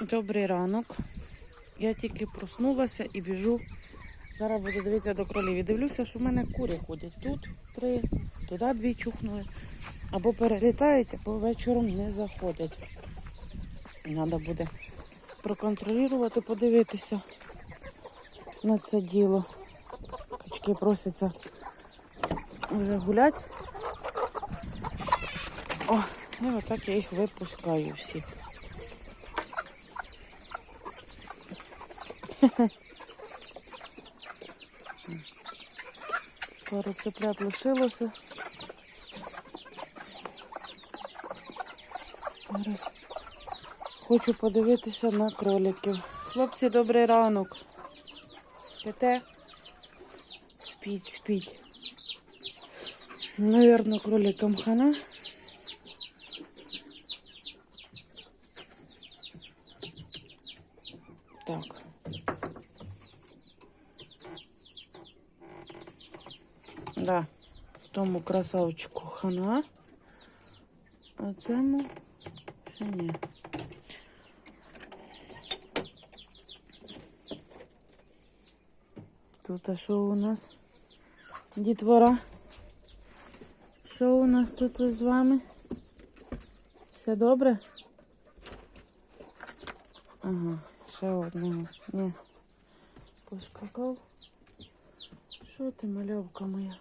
Добрий ранок. Я тільки проснулася і біжу. Зараз буду дивитися до кролів. І дивлюся, що в мене кури ходять. Тут три, туди дві чухнули. Або перелітають, або вечором не заходять. Треба буде проконтролювати, подивитися на це діло. Качки просяться вже гулять. О, і отак я їх випускаю всіх. Пару цеплят лишилося. Зараз хочу подивитися на кроликів. Хлопці, добрий ранок. Спите? Спіть, спіть. Наверно, кроликам хана. Так. Да. Тому красавчику хана. А цьому ще ні. Тут а що у нас? Дітвора. Що у нас тут з вами? Все добре? Ага, ще одного. Ні. Поскакав. Що ти, мальовка моя?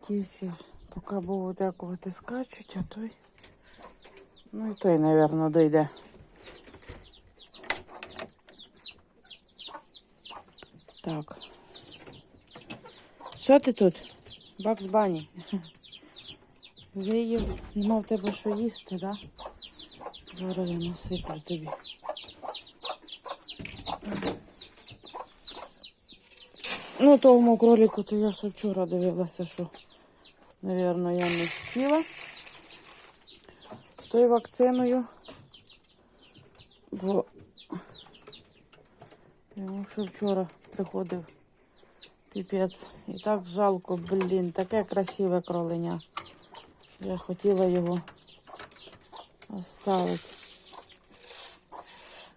Ті всі, поки був декувати скачуть, а той. Ну і той, мабуть, дойде. Так. Що ти тут? Бакс бані. Виїв, нема в тебе що їсти, да? Зараз я насиплю тобі. Ну, тому кролику, то я ще вчора дивилася, що, напевно, я не встигла з тою вакциною. Бо йому ще вчора приходив піпець. І так жалко, блін, таке красиве кроленя. Я хотіла його оставити.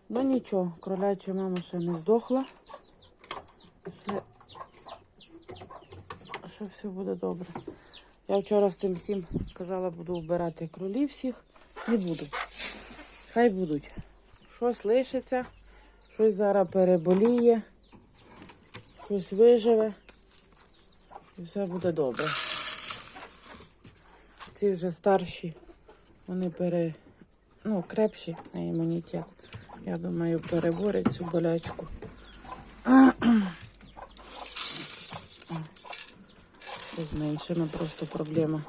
Ну нічого, кроляча мама ще не здохла. Ще, ще все буде добре. Я вчора з тим всім казала, буду вбирати кролів всіх. Не буду. Хай будуть. Щось лишиться, щось зараз переболіє, щось виживе. І все буде добре. Ці вже старші, вони пере, ну, крепші на імунітет. Я думаю, переборять цю болячку. З меншими просто проблема.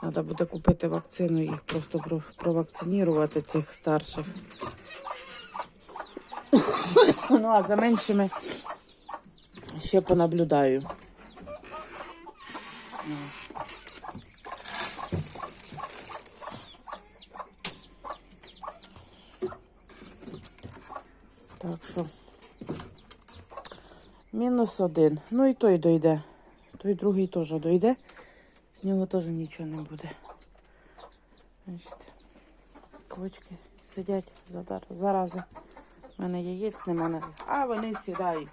Треба буде купити вакцину, їх просто провакцинувати цих старших. Ну, а за меншими ще понаблюдаю. Так що мінус один. Ну і той дойде. Той другий теж дойде. З нього теж нічого не буде. Бачите, квочки сидять зарази. У мене яєць нема навіть. А вони сідають.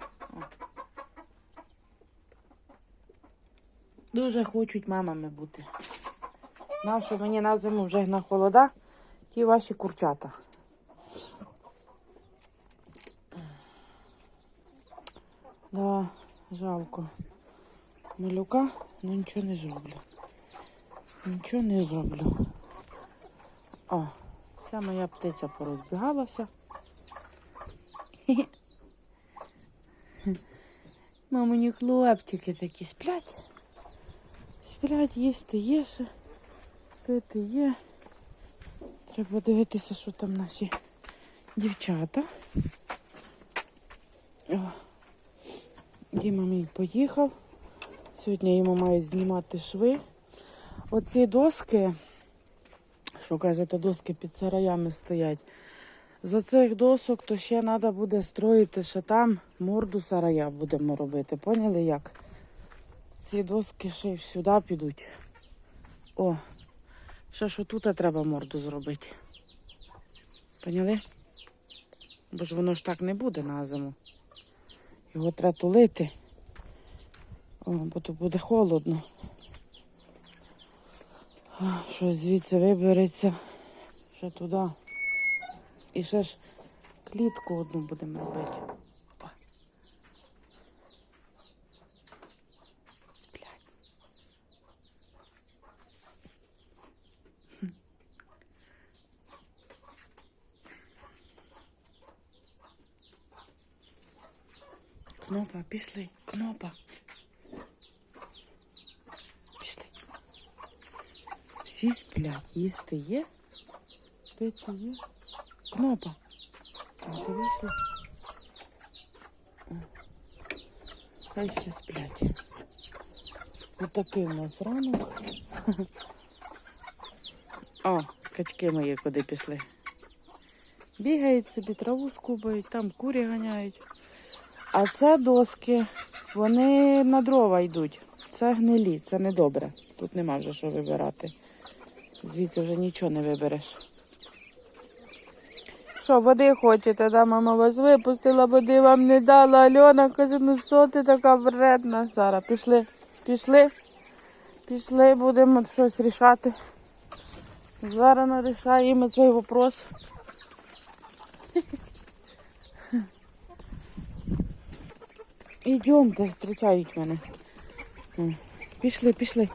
Дуже хочуть мамами бути. Нащо мені на зиму вже на холода, ті ваші курчата. Да, жалко. Малюка, ну нічого не зроблю. Нічого не зроблю. О, вся моя птиця порозбігалася. Хе-хе. Мамині хлопчики такі сплять. Сплять, їсти є ще, пити є. Треба дивитися, що там наші дівчата. О, Діма мій поїхав. Сьогодні йому мають знімати шви. Оці доски, що кажете, доски під сараями стоять. За цих досок то ще треба буде строїти, ще там морду сарая будемо робити. Поняли як? Ці доски ще й сюди підуть. О, ще що тут треба морду зробити. Поняли? Бо ж воно ж так не буде на зиму. Його треба тулити. О, бо то буде холодно. Щось звідси вибереться. Ще туди. І ще ж клітку одну будемо робити. Кнопа, пішли, кнопа. Пішли. Всі сплять. Їсти є? Пити є? Кнопа. А, ти вийшла? Хай ще сплять. Отакий у нас ранок. О, качки мої куди пішли. Бігають собі, траву скубають, там курі ганяють. А це доски, вони на дрова йдуть. Це гнилі, це не добре. Тут нема вже що вибирати. Звідси вже нічого не вибереш. Що, води хочете, да, мама вас випустила, води вам не дала. Альона каже, ну що ти така вредна? Зараз пішли, пішли, пішли, будемо щось рішати. Зараз нарішаємо цей вопрос. Ідемте, зустрічають мене. Пішли, пішли.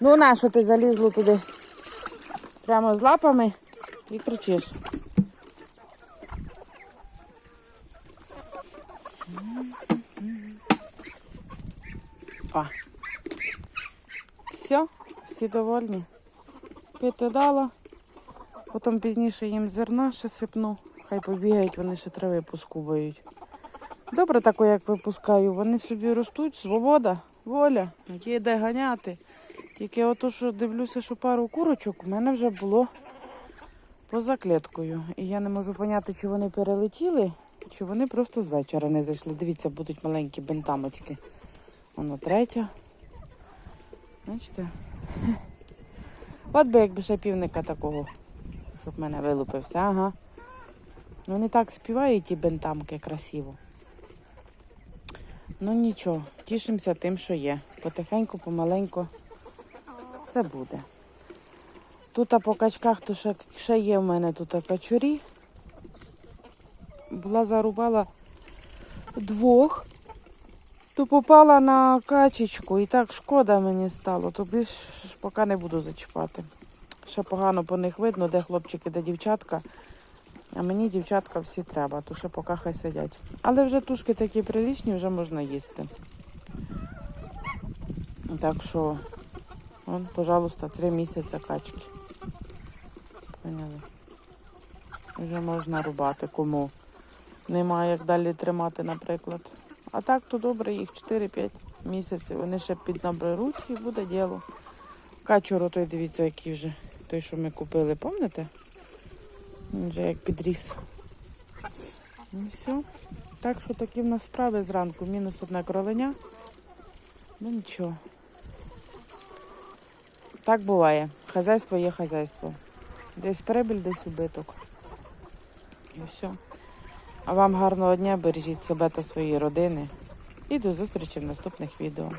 Ну, на що ти залізло туди? Прямо з лапами і кричиш. О. Все, всі довольні. Пити дала. Потім пізніше їм зерна ще сипну. Хай побігають, вони ще трави поскубають. Добре тако, як випускаю, вони собі ростуть, свобода, воля, де ганяти. Тільки ото, що дивлюся, що пару курочок у мене вже було поза кліткою. І я не можу зрозуміти, чи вони перелетіли, чи вони просто з вечора не зайшли. Дивіться, будуть маленькі бентамочки. Воно третя. Бачите? От би якби ще півника такого, щоб мене вилупився. Ага. Вони так співають, ті бентамки красиво. Ну нічого, тішимося тим, що є. Потихеньку, помаленьку все буде. Тут а по качках то ще, ще є в мене тут а качурі. Була зарубала двох, то попала на качечку і так шкода мені стало, то більш поки не буду зачіпати. Ще погано по них видно, де хлопчики, де дівчатка. А мені дівчатка всі треба, то ще поки хай сидять. Але вже тушки такі прилічні, вже можна їсти. Так що, он, пожалуйста, три місяці качки. Поняли? Вже можна рубати кому. Немає як далі тримати, наприклад. А так то добре, їх 4-5 місяців. Вони ще піднаберуть і буде діло. Качуру той, дивіться, який вже той, що ми купили, пам'ятаєте? Він вже як підріс. Ну і все. Так що такі в нас справи зранку. Мінус одна кроленя. Ну нічого. Так буває. Хазяйство є хазяйство. Десь прибіль, десь убиток. І все. А вам гарного дня, бережіть себе та свої родини. І до зустрічі в наступних відео.